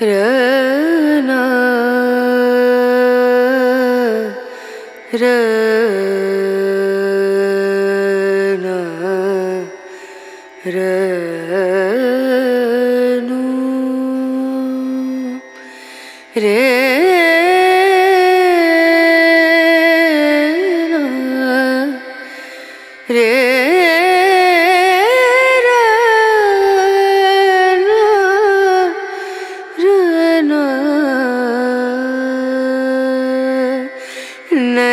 रना रना रनु रे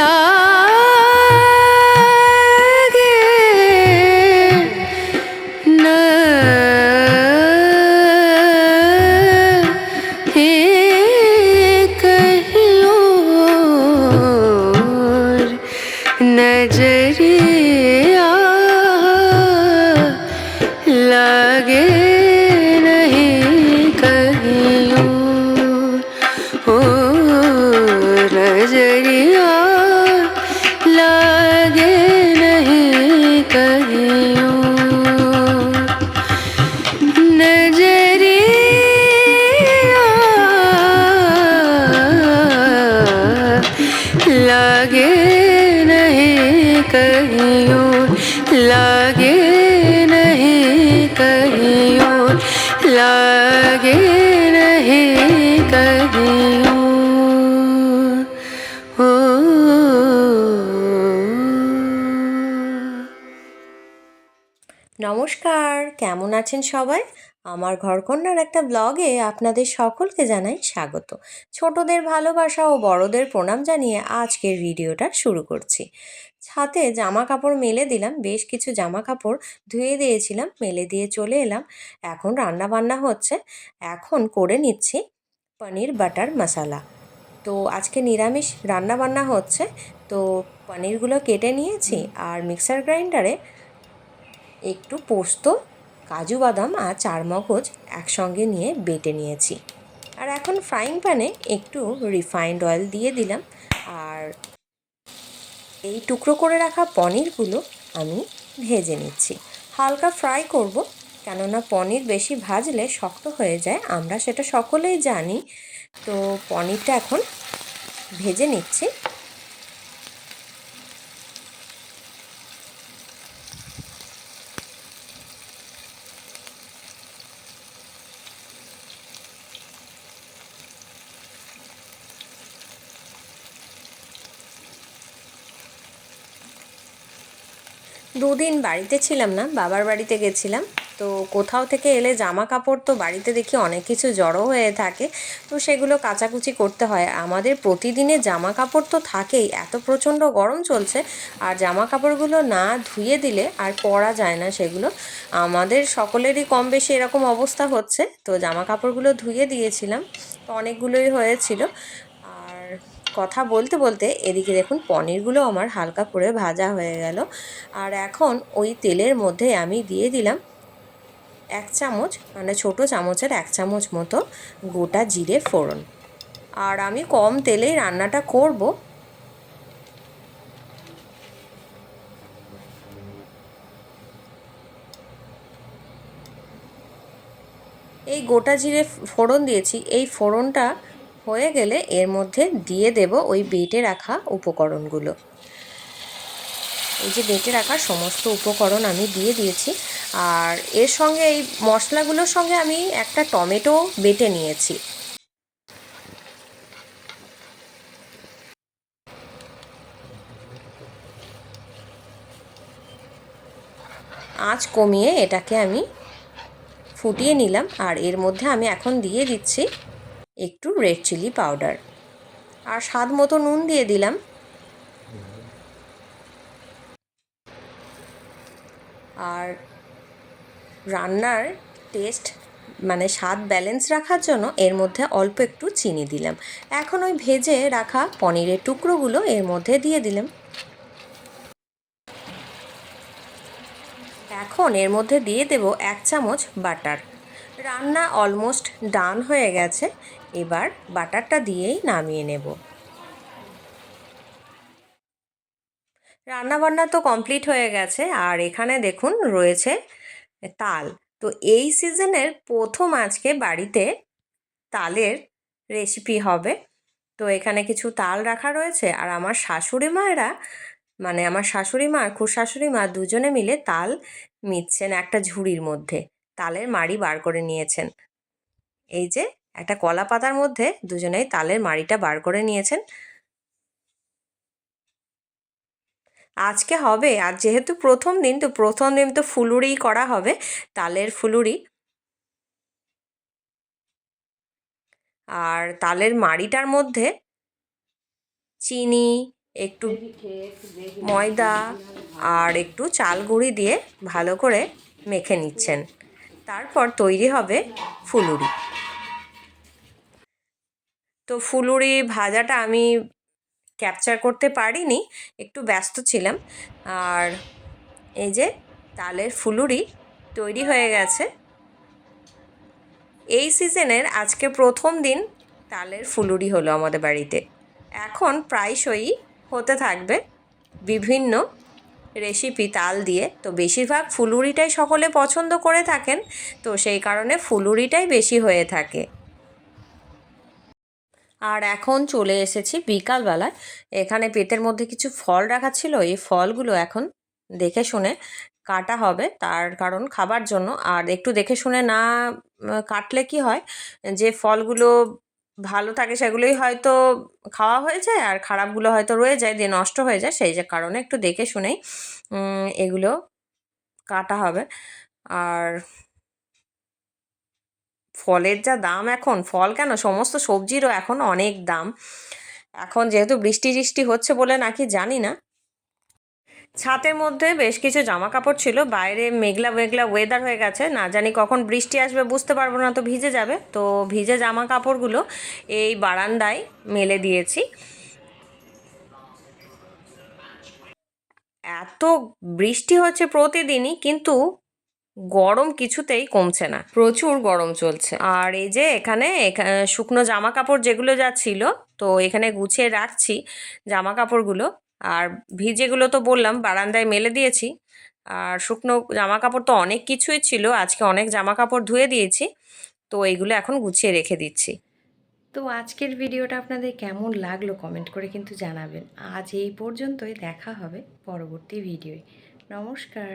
लागे लागे नहीं कहीं और लागे नहीं कहीं और ओ নমস্কার কেমন আছেন সবাই আমার ঘরকন্যার একটা ব্লগে আপনাদের সকলকে জানাই স্বাগত। ছোটদের ভালোবাসা ও বড়দের প্রণাম জানিয়ে আজকের ভিডিওটা শুরু করছি। ছাতে জামা কাপড় মেলে দিলাম, বেশ কিছু জামা কাপড় ধুয়ে দিয়েছিলাম, মেলে দিয়ে চলে এলাম। এখন রান্না বান্না হচ্ছে। এখন করে নিচ্ছি পনির বাটার মশালা। তো আজকে নিরামিষ রান্না বান্না হচ্ছে। তো পনিরগুলো কেটে নিয়েছি আর মিক্সার গ্রাইন্ডারে একটু পোস্ত কাজু বাদাম আর চার মগজ একসঙ্গে নিয়ে বেটে নিয়েছি। আর এখন ফ্রাইং প্যানে একটু রিফাইন্ড অয়েল দিয়ে দিলাম। আর এই টুকরো করে রাখা পনিরগুলো আমি ভেজে নিচ্ছি। হালকা ফ্রাই করব, কেননা পনির বেশি ভাজলে শক্ত হয়ে যায়। আমরা সেটা সকলেই জানি। তো পনিরটা এখন ভেজে নিচ্ছি। দুদিন বাড়িতে ছিলাম না, বাবার বাড়িতে গেছিলাম। তো কোথাও থেকে এলে জামা কাপড় তো বাড়িতে দেখি অনেক কিছু জড়ো হয়ে থাকে। তো সেগুলো কাচাকুচি করতে হয়। আমাদের প্রতিদিনে জামা কাপড় তো থাকেই, এত প্রচণ্ড গরম চলছে। আর জামা কাপড়গুলো না ধুয়ে দিলে আর পরা যায় না সেগুলো। আমাদের সকলেরই কম বেশি এরকম অবস্থা হচ্ছে। তো জামা কাপড়গুলো ধুয়ে দিয়েছিলাম। অনেকগুলোই হয়েছিল। কথা বলতে বলতে এদিকে দেখুন পনিরগুলো আমার হালকা করে ভাজা হয়ে গেল। আর এখন ওই তেলের মধ্যে আমি দিয়ে দিলাম এক চামচ মানে ছোট চামচের এক চামচ মতো গোটা জিরে ফোড়ন। আর আমি কম তেলেই রান্নাটা করব। এই গোটা জিরে ফোড়ন দিয়েছি। এই ফোড়নটা হয়ে গেলে এর মধ্যে দিয়ে দেব ওই বেটে রাখা উপকরণগুলো। এই যে বেটে রাখা সমস্ত উপকরণ আমি দিয়ে দিয়েছি। আর এর সঙ্গে এই মশলাগুলোর সঙ্গে আমি একটা টমেটো বেটে নিয়েছি। আঁচ কমিয়ে এটাকে আমি ফুটিয়ে নিলাম। আর এর মধ্যে আমি এখন দিয়ে দিচ্ছি একটু রেড চিলি পাউডার আর স্বাদ মতো নুন দিয়ে দিলাম। আর রান্নার টেস্ট মানে স্বাদ ব্যালেন্স রাখার জন্য এর মধ্যে অল্প একটু চিনি দিলাম। এখন ওই ভেজে রাখা পনিরের টুকরোগুলো এর মধ্যে দিয়ে দিলাম। এখন এর মধ্যে দিয়ে দেব এক চামচ বাটার। রান্না অলমোস্ট ডান হয়ে গেছে। এবার বাটারটা দিয়েই নামিয়ে নেব। রান্না বান্না তো কমপ্লিট হয়ে গেছে, আর এখানে দেখুন রয়েছে তাল। তো এই সিজনের প্রথম আজকে বাড়িতে তালের রেসিপি হবে। তো এখানে কিছু তাল রাখা রয়েছে, আর আমার শাশুড়ি মায়েরা মানে আমার শাশুড়ি মা আর শাশুড়ি মা দুজনে মিলে তাল মিচ্ছেন একটা ঝুড়ির মধ্যে। তালের মাড়ি বার করে নিয়েছেন। এই যে একটা কলা পাতার মধ্যে দুজনেই তালের মাড়িটা বার করে নিয়েছেন। আজকে হবে, আর যেহেতু প্রথম দিন, তো প্রথম দিন তো ফুলুরিই করা হবে, তালের ফুলুরি। আর তালের মাড়িটার মধ্যে চিনি, একটু ময়দা আর একটু চাল গুঁড়ি দিয়ে ভালো করে মেখে নিচ্ছেন। তারপর তৈরি হবে ফুলুরি। তো ফুলুরি ভাজাটা আমি ক্যাপচার করতে পারিনি, একটু ব্যস্ত ছিলাম। আর এই যে তালের ফুলুরি তৈরি হয়ে গেছে। এই সিজনের আজকে প্রথম দিন তালের ফুলুরি হলো আমাদের বাড়িতে। এখন প্রায়শই হতে থাকবে বিভিন্ন রেসিপি তাল দিয়ে। তো বেশিরভাগ ফুলুরিটাই সকলে পছন্দ করে থাকেন, তো সেই কারণে ফুলুরিটাই বেশি হয়ে থাকে। আর এখন চলে এসেছি বিকালবেলায়। এখানে পেটের মধ্যে কিছু ফল রাখা ছিল, এই ফলগুলো এখন দেখে শুনে কাটা হবে, তার কারণ খাবার জন্য। আর একটু দেখে শুনে না কাটলে কি হয়, যে ফলগুলো ভালো থাকে সেগুলোই হয়তো খাওয়া হয়ে যায় আর খারাপগুলো হয়তো রয়ে যায়, দিয়ে নষ্ট হয়ে যায়, সেই যে কারণে একটু দেখে শুনেই এগুলো কাটা হবে। আর ফলের যা দাম এখন, ফল কেন? সমস্ত সবজিরও এখন অনেক দাম। এখন যেহেতু বৃষ্টি টিষ্টি হচ্ছে বলে নাকি জানি না। ছাতের মধ্যে বেশ কিছু জামা কাপড় ছিল, বাইরে মেঘলা মেঘলা ওয়েদার হয়ে গেছে, না জানি কখন বৃষ্টি আসবে বুঝতে পারব না, তো ভিজে যাবে। তো ভিজে জামা কাপড়গুলো এই বারান্দায় মেলে দিয়েছি। এত বৃষ্টি হচ্ছে প্রতিদিনই, কিন্তু গরম কিছুতেই কমছে না, প্রচুর গরম চলছে। আর এই যে এখানে শুকনো জামা কাপড় যেগুলো যা ছিল, তো এখানে গুছিয়ে রাখছি জামা কাপড়গুলো আর ভিজেগুলো তো বললাম, বারান্দায় মেলে দিয়েছি। আর শুকনো জামা কাপড় তো অনেক কিছুই ছিল, আজকে অনেক জামা কাপড় ধুয়ে দিয়েছি। তো এইগুলো এখন গুছিয়ে রেখে দিচ্ছি। তো আজকের ভিডিওটা আপনাদের কেমন লাগল কমেন্ট করে কিন্তু জানাবেন। আজ এই পর্যন্তই, দেখা হবে পরবর্তী ভিডিওয়। নমস্কার।